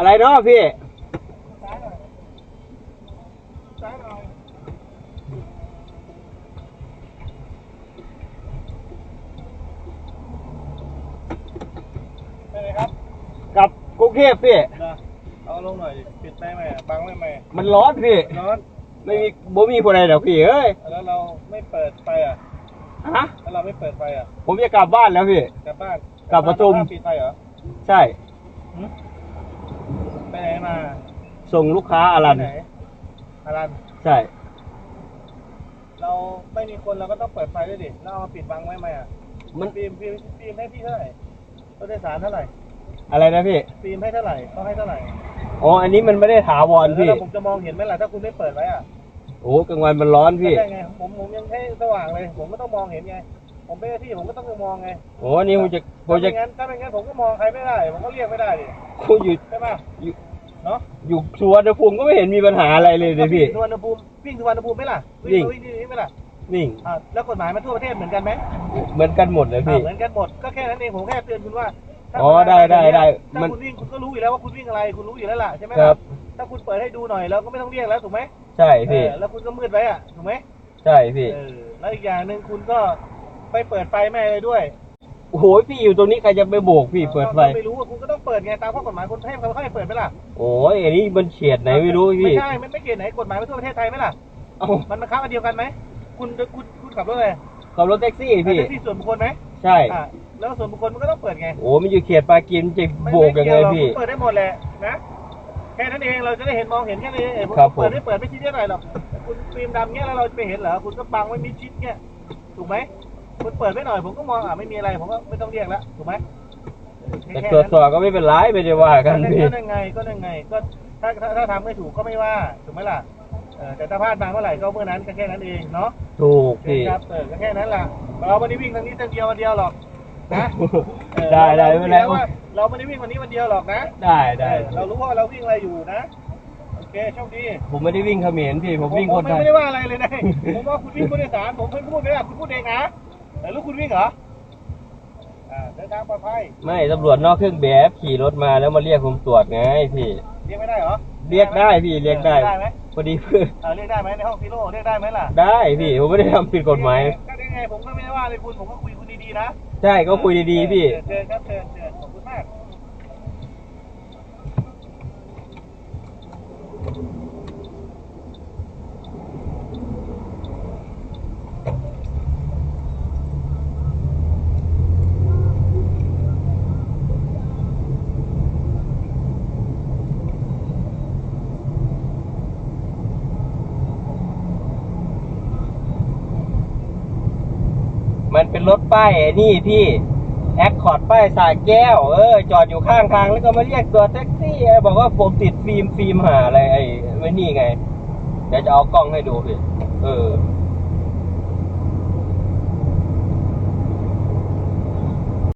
อะไรเนาะพี่ซ้ายหน่อยซ้ายหน่อยไปไหนครับกลับกรุงเทพพี่ นะเอาลงหน่อยดิปิดได้ไหมบังได้ไหมมันร้อนพี่ ร้อนไม่มีบ่มีคนใดดอกพี่เอ้ยแล้วเราไม่เปิดไฟอะฮะแล้วเราไม่เปิดไฟอะผมจะกลับบ้านแล้วพี่ กลับบ้านกลับปทุม บ้านปิดไฟเหรอใช่ หึไปไหน มาส่งลูกค้าอารันไปไหนอารัน ใช่ เราไม่มีคนเราก็ต้องเปิดไฟด้วยดิแล้วเอามาปิดบังไว้ไหมอะมันฟิล์มฟิล์มฟิล์มให้พี่เท่าไหร่รถโดยสารเท่าไหร่อะไรนะพี่ ฟิล์มให้เท่าไหร่เขาให้เท่าไหร่อ๋อ อันนี้มันไม่ได้ถาวรพี่ แล้วผมจะมองเห็นไหมล่ะถ้าคุณไม่เปิดไว้อะโอ้กลางวันมันร้อนพี่ใช่ไงผมผมยังให้สว่างเลย ผมก็ต้องมองเห็นไง ผมเป็นหน้าที่ผมก็ต้องมองไงโอ้อันนี้ผมจะผมถ้าจะไม่งั้นถ้าไม่งั้นผมก็มองใครไม่ได้ ผมก็เรียกไม่ได้ดิคุยอยู่ใช่ไหมอยู่ เนาะอยู่สุวรรณภูมิก็ไม่เห็นมีปัญหาอะไรเลยเลยพี่ สุวรรณภูมิวิ่งสุวรรณภูมิไหมล่ะวิ่งวิ่งวิ่งไหมล่ะนิ่งอ่าแล้วกฎหมายมันทั่วประเทศเหมือนกันไหมเหมือนกันหมดเลยอ่าพี่เหมือนกันหมดก็แค่นั้นเองผมแค่เตือนคุณว่าถ้าอ๋อได้ได้ได้ถ้ามันคุณวิ่งคุณก็รู้อยู่แล้วว่าคุณวิ่งอะไร คุณรู้อยู่แล้วล่ะใช่ไหมครัล่ะบถ้าคุณเปิดให้ดูหน่อยเราก็ไม่ต้องเรียกแล้วถูกไหมใช่พี่เออแล้วคุณก็มืดไว้อะถูกไหมใช่พี่เออแล้วอีกอย่างหนึ่งคุณก็ไปเปิดไฟแม่เลยด้วย โอ้โหพี่อยู่ตรงนี้ใครจะไปโบกพี่เปิดไฟไม่รู้ว่าคุณก็ต้องเปิดไงตามข้อกฎหมายคุณให้เขาให้เปิดไหมล่ะโอ้ยอันนี้มันเฉียดไหนไม่รู้พี่ไม่ใช่มันไม่เกี่ยวไหนกฎหมายมันทั่วประเทศไทยไหมล่ะเอ้ามันมาค้าอันเดียวกันไหมคุณคุณคุณขับรถอะไรขับรถแท็กซี่พี่แท็กซี่ส่วนบุคคลไหมใช่อ่าแล้วส่วนบุคคลมันก็ต้องเปิดไงโอ้มันอยู่เขียดปลากินจะไม่โบกยังไงม่เวหรอพี่คุณเปิดได้หมดแหละนะแค่นั้นเองเราจะได้เห็นมองเห็นแค่นี้เองครับผมเปิดไม่เปิดไม่ชี้ได้อะไรหรอกแต่คุณฟิล์มดำเงี้ยแล้วเราไปเห็นเหรอคุณก็บังไว้มิดชิดเงี้ยถูกไหม คุณเปิดไม่หน่อยผมก็มองอะไม่มีอะไรผมก็ไม่ต้องเรียกแล้วถูกไหมเออแต่แค่ตรวจนั้นสอบก็ไม่เป็นไรไม่ได้ว่ากันพี่ก็นั่นไงก็นั่นไงก็ถ้าถ้าถ้าทำไม่ถูกก็ไม่ว่าถูกไหมล่ะเออแต่ถ้าพลาดมาเมื่อไหร่ก็เมื่อนั้นก็แค่นั้นเองเนาะถูกพี่ครับเออก็แค่นั้นล่ะเราไม่ได้วิ่งทางนี้ทางเดียววันเดียวหรอกนะเออได้ได้เราไม่เป็นไรรู้ว่าเราไม่ได้วิ่งวันนี้วันเดียวหรอกนะ ได้ได้เออเรารู้ว่าเราวิ่งอะไรอยู่นะโอเคโชคดีผมไม่ได้วิ่งเขมรพี่ผมวิ่งคนผไทมยไม่ได้ว่าอะไรเลยนะผมว่าคุณวิ่งผู้โดยสารผมไม่พูดไม่ได้คุณพูดเองนะ แต่ลูกคุณวิ่งเหรออ่าเดินทางปลอดภัยไม่ตำรวจนอกเครื่องแบบขี่รถมาแล้วมาเรียกผมตรวจไงพี่ เรียกไม่ได้เหรอเรียกได้พี่เรียกได้ได้ไหมพอดีเพื่อนเออเรียกได้ไหมในห้องฟิโลเรียกได้ไหมล่ะได้พี่ผมไม่ได้ทำผิดกฎหมายก็ได้ไงผมก็ไม่ได้ว่าเลยคุณผมก็คุยคุณดีๆนะใช่ก็คุยดีๆพี่เชิญครับเชิญเชิญขอบคุณมาก มัน เป็นรถป้ายไอ้นี่พี่แอคคอร์ดป้ายสายแก้ว เออ จอดอยู่ข้างทางแล้วก็มาเรียกตัวแท็กซี่ บอกว่าผมติดฟิล์มฟิล์มหาอะไรไอ้ไม่นี่ไง เดี๋ยวจะเอากล้องให้ดูพี่เออ